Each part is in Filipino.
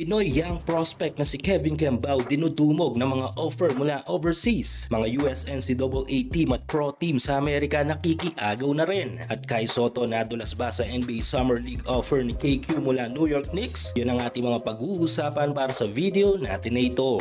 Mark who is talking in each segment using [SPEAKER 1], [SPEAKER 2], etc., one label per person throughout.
[SPEAKER 1] Pinoy young prospect na si Kevin Gambao dinudumog ng mga offer mula overseas. Mga US NCAA team at pro team sa Amerika nakikiagaw na rin. At Kai Soto nadulas ba sa NBA Summer League offer ni KQ mula New York Knicks? Yun ang ating mga pag-uusapan para sa video natin na ito.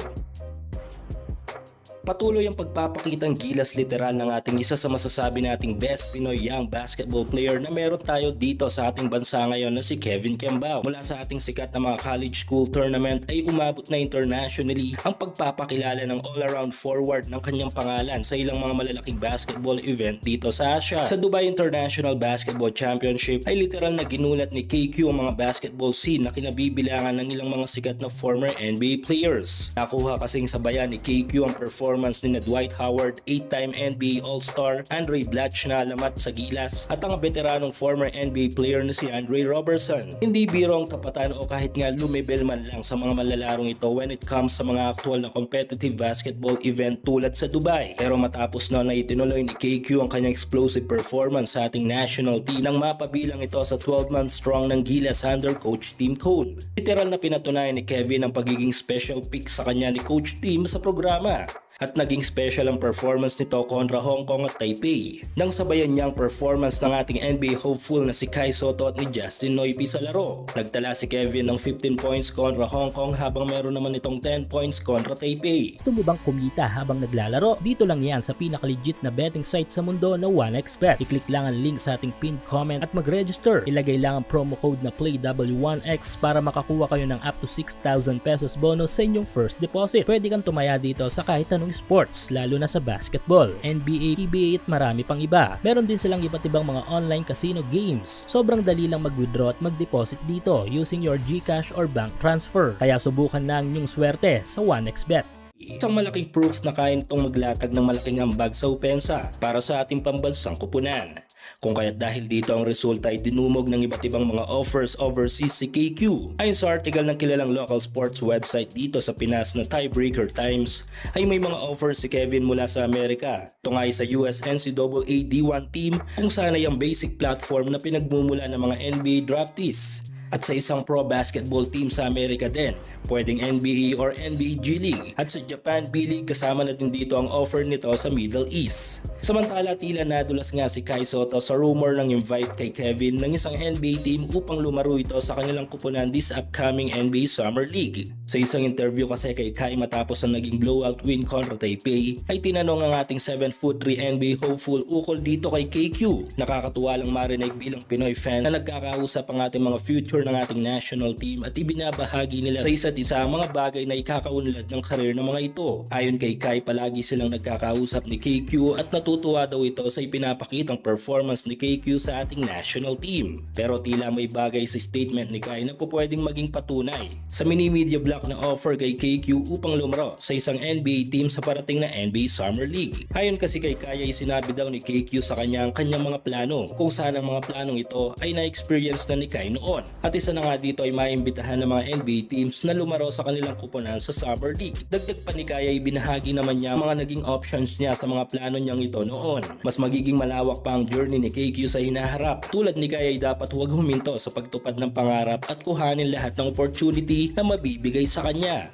[SPEAKER 1] Patuloy ang pagpapakitang gilas literal ng ating isa sa masasabi nating best Pinoy young basketball player na meron tayo dito sa ating bansa ngayon na si Kevin Kembao. Mula sa ating sikat na mga college school tournament ay umabot na internationally ang pagpapakilala ng all-around forward ng kanyang pangalan sa ilang mga malalaking basketball event dito sa Asia. Sa Dubai International Basketball Championship ay literal na ginulat ni KQ ang mga basketball scene na kinabibilangan ng ilang mga sikat na former NBA players. Nakuha kasing sabayan ni KQ ang performance ni na Dwight Howard, 8-time NBA All-Star, Andre Blatch na alamat sa gilas, at ang veteranong former NBA player na si Andre Robertson. Hindi birong tapatan o kahit nga lumibel man lang sa mga malalarong ito when it comes sa mga aktual na competitive basketball event tulad sa Dubai. Pero matapos na na itinuloy ni KQ ang kanyang explosive performance sa ating national team nang mapabilang ito sa 12-month strong ng Gilas under Coach Tim Cone. Literal na pinatunayan ni Kevin ang pagiging special pick sa kanya ni Coach Tim sa programa at naging special ang performance nito kontra Hong Kong at Taipei. Nang sabayan niya ang performance ng ating NBA hopeful na si Kai Soto at ni Justin Noipy sa laro. Nagtala si Kevin ng 15 points kontra Hong Kong habang meron naman itong 10 points kontra Taipei.
[SPEAKER 2] Gusto mo bang kumita habang naglalaro? Dito lang yan sa pinaka-legit na betting site sa mundo na 1xBet. I-click lang ang link sa ating pinned comment at mag-register. Ilagay lang ang promo code na PLAYW1X para makakuha kayo ng up to 6,000 pesos bonus sa inyong first deposit. Pwede kang tumaya dito sa kahit anong sports, lalo na sa basketball, NBA, PBA at marami pang iba. Meron din silang iba't ibang mga online casino games. Sobrang dali lang mag-withdraw at mag-deposit dito using your GCash or bank transfer. Kaya subukan na ang inyong swerte sa 1xBet.
[SPEAKER 1] Isang malaking proof na kaya nitong maglatag ng malaking ambag sa opensa para sa ating pambansang kupunan. Kung kaya't dahil dito ang resulta ay dinumog ng iba't ibang mga offers overseas si KQ. Ayon sa article ng kilalang local sports website dito sa Pinas na Tiebreaker Times, ay may mga offers si Kevin mula sa Amerika. Tungay sa US NCAA D1 team kung saan ay ang basic platform na pinagmumula ng mga NBA draftees at sa isang pro basketball team sa Amerika din, pwedeng NBA or NBA G League. At sa Japan B-League kasama na din dito ang offer nito sa Middle East. Samantala tila nadulas nga si Kai Soto sa rumor ng invite kay Kevin ng isang NBA team upang lumaro ito sa kanilang kupunan this upcoming NBA Summer League. Sa isang interview kasi kay Kai matapos ang naging blowout win kontra Taipei, ay tinanong ang ating 7'3 NBA hopeful ukol dito kay KQ. Nakakatuwa lang marinig bilang Pinoy fans na nagkakausap ang ating mga future ng ating national team at ibinabahagi nila sa isa't isa ang mga bagay na ikakaunlad ng karir ng mga ito. Ayon kay Kai, palagi silang nagkakausap ni KQ at natutuwa daw ito sa ipinapakitang performance ni KQ sa ating national team. Pero tila may bagay sa statement ni Kai na po pwedeng maging patunay sa mini-media block na offer kay KQ upang lumaro sa isang NBA team sa parating na NBA Summer League. Ayon kasi kay Kai ay sinabi daw ni KQ sa kanya ang kanyang mga plano kung saan ang mga planong ito ay na-experience na ni Kai noon. At isa na nga dito ay maimbitahan ng mga NBA teams na lumaro sa kanilang kuponan sa Summer League. Dagdag pa ni Kai ay binahagi naman niya mga naging options niya sa mga plano niyang ito noon. Mas magiging malawak pa ang journey ni KQ sa hinaharap. Tulad ni Kai ay dapat huwag huminto sa pagtupad ng pangarap at kuhanin lahat ng opportunity na mabibigay sa kanya.